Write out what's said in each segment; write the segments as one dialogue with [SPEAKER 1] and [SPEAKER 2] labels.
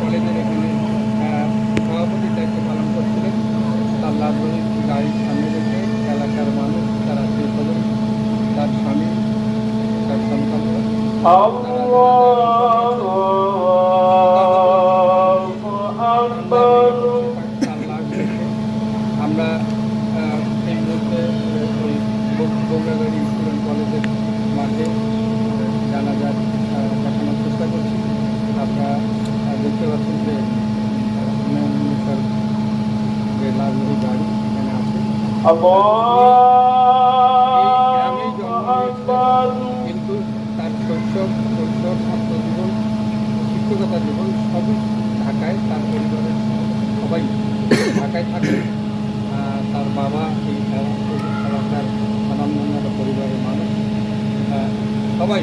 [SPEAKER 1] কলেজের এখানে সভাপতির দায়িত্ব পালন করছিলেন। তার লাভবাহিক গাড়ির সামনে রেখে মানুষ তার আত্মীয় আমরা এই মুহূর্তে ওই বগুড়াগাড়ি
[SPEAKER 2] স্কুলের
[SPEAKER 1] কিন্তু তার শৈশব শিক্ষকতা জীবন সবই তার সবাই থাকে তার বাবা এই তার অনন্য পরিবারের মানুষ সবাই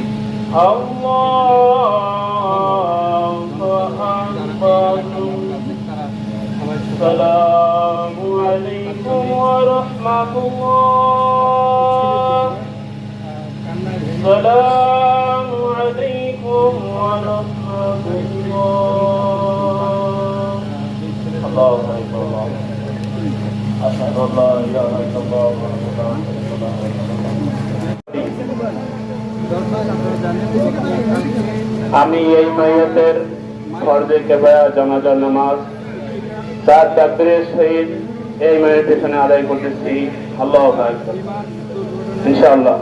[SPEAKER 2] আল্লাহ ورحمة الله
[SPEAKER 1] কান্নায় ভেঙে
[SPEAKER 2] السلام عليكم ورحمة الله الله أكبر الله أشهد أن لا إله إلا الله وأشهد أن محمدا رسول الله
[SPEAKER 1] দরকার আপনারা জানেন যে কালকে
[SPEAKER 2] আমি এই মাইয়াতের ফর্জে কেবায়া জানাজার নামাজ চার চাকরির সহিত এই মায়ের পেছনে আদায় করতেছি আল্লাহ। ইনশাআল্লাহ